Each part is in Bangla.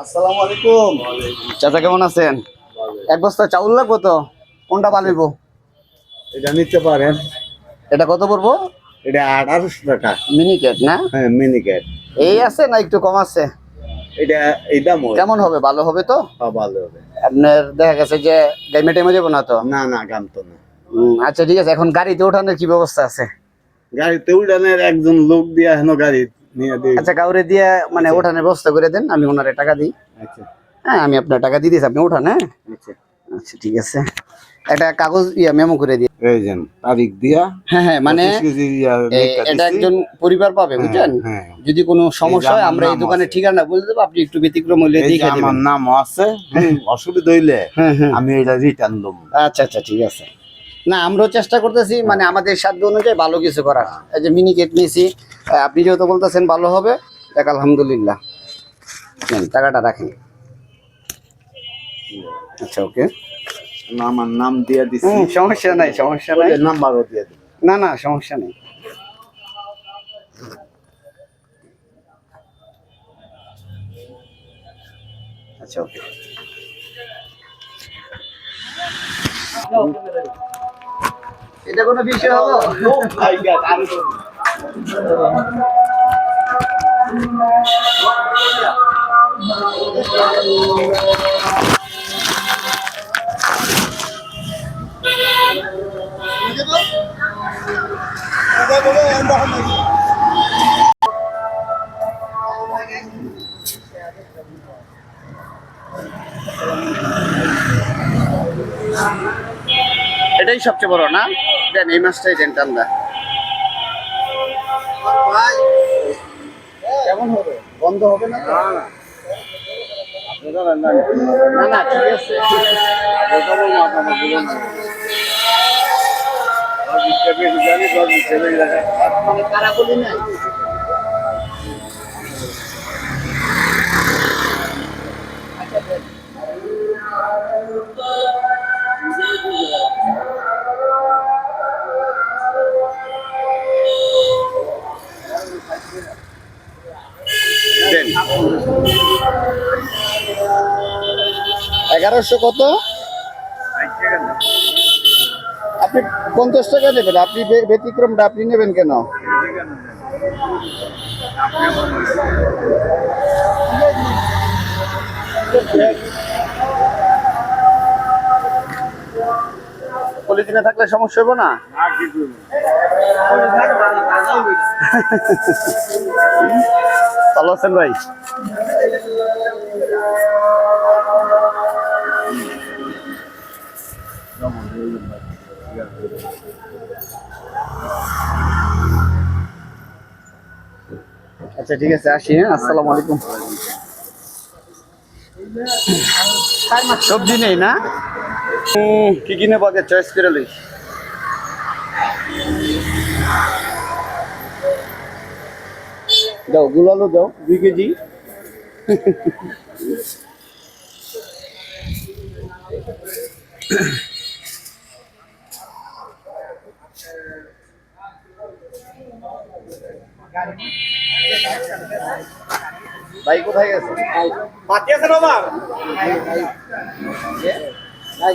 আসসালামু আলাইকুম চাচা কেমন আছেন? এক বস্তা চাউল লাগবো তো? কোনটা পালিব এটা নিতে পারেন। এটা কত পড়ব? এটা আঠারোশো টাকা। মিনিকেট না? হ্যাঁ মিনিকেট এই আছে না একটু কম আছে? এটা এই দাম কেমন হবে? ভালো হবে তো? হ্যাঁ, ভালো হবে। আপনার দেখা গেছে যে গাইমে টাইমে যাব না তো? না না গাম তো না। আচ্ছা ঠিক আছে এখন গাড়িতে ওঠানোর কি ব্যবস্থা আছে? গাড়িতে উড়ানের একজন লোক দিয়া হেন গাড়ি নিয়ে দিই আচ্ছা কাউরে দিয়ে মানে ওঠানোর ব্যবস্থা করে দেন আমি ওনারে টাকা দিই। আচ্ছা। হ্যাঁ আমি আপনার টাকা দিয়ে দিয়েছি আপনি ওঠান হ্যাঁ? আচ্ছা। আচ্ছা ঠিক আছে। একটা কাগজ ইয়া মেমো করে দিই। এই যেন তারিখ দিয়া। হ্যাঁ হ্যাঁ মানে এটা একজন পরিবার পাবে বুঝছেন? হ্যাঁ। যদি কোনো সমস্যা হয় আমরা এই নাম দোকানের ঠিকানা বলে দেবো আপনি একটু ব্যতিক্রম হলে দেখে আমার নাম আছে অসুবিধা হইলে হ্যাঁ হ্যাঁ। আমি এটা রিটার্ন দেবো। আচ্ছা আচ্ছা ঠিক আছে। না আমরাও চেষ্টা করতেছি মানে আমাদের সাধ্য অনুযায়ী ভালো কিছু করার। এই যে মিনি কেট নিয়েছি আপনি যেহেতু বলতেছেন ভালো হবে দেখ আলহামদুলিল্লাহ। টাকাটা রাখেন। আচ্ছা ওকে। আমার নাম দিয়ে সমস্যা নাই সমস্যা নাই। নাম্বারও দিয়ে দিই না না সমস্যা নেই। আচ্ছা ওকে। এটা কোনো বিষয় হলো? এটাই সবচেয়ে বড় না? দেন এই মাছটাই দেন টান্দা কেমন হবে? বন্ধ হবে না? না না। ঠিক আছে। মানে তারা বলি নাই? দেন। এগারোশো কত? আপনি পঞ্চাশ টাকা নেবেন। আপনি ব্যতিক্রমটা আপনি নেবেন কেন? পলিথিনে থাকলে সমস্যা হবে না? ভালো আছেন ভাই? আচ্ছা ঠিক আছে, আসি হ্যাঁ আসসালামু আলাইকুম। সবজি নেই না? কি কিনে পাকে চয়েস করে লই। দাও গুলালো দাও, দুই কেজি। ভাই কোথায় গেছে? বাকি আছে বাবা ভাই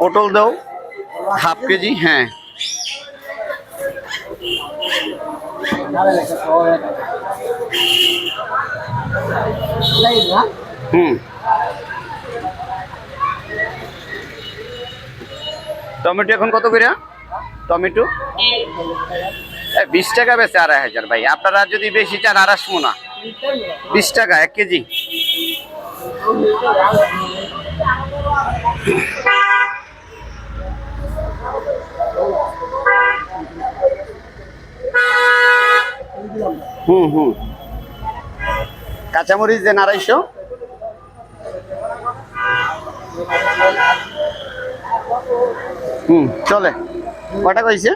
পটল দাও, হাফ কেজি হ্যাঁ। হুম। টমেটো এখন কত করে? টমেটো? বিশ টাকা বেশি আড়াই হাজার ভাই। আপনারা যদি বেশি চান, আর আসব না। বিশ টাকা, এক কেজি। হুম হুম। কাঁচামরিচ দেন আড়াইশো। হুম চলে। কটা কইছে?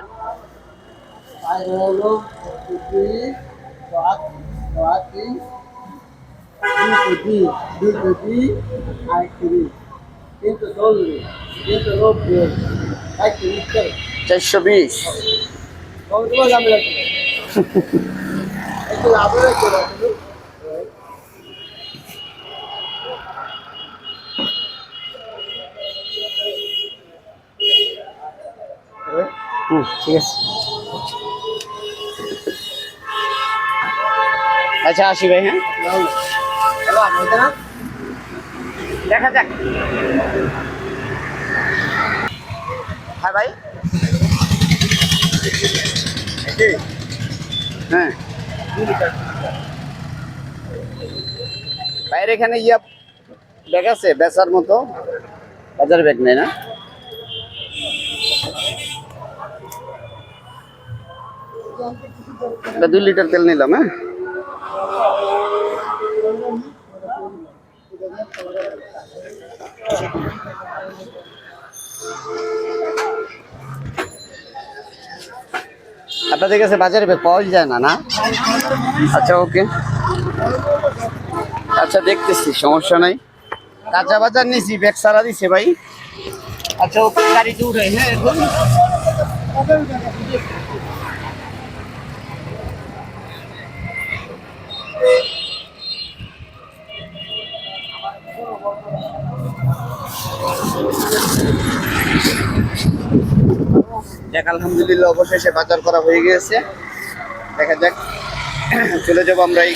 চারশো বিশ। হুম ঠিক আছে। আচ্ছা আসি ভাই হ্যাঁ? দেখা যাক। হ্যাঁ ভাই। হ্যাঁ। বাইরে এখানে ইয়া ব্যাগ আছে, বেচার মতো। বাজার ব্যাগ নেই না? এটা দুই লিটার তেল নিলাম হ্যাঁ? আপনাদের কাছে বাজারে পাওয়া যায় না না? আচ্ছা ওকে। আচ্ছা দেখতেছি সমস্যা নাই। কাঁচা বাজার নিছি ব্যাগ সারা দিছে ভাই। আচ্ছা ওকে গাড়িতে উঠে হ্যাঁ এখন। যাক আলহামদুলিল্লাহ অবশেষে বাজার করা হয়ে গিয়েছে। দেখা যাক চলে যাব আমরা এই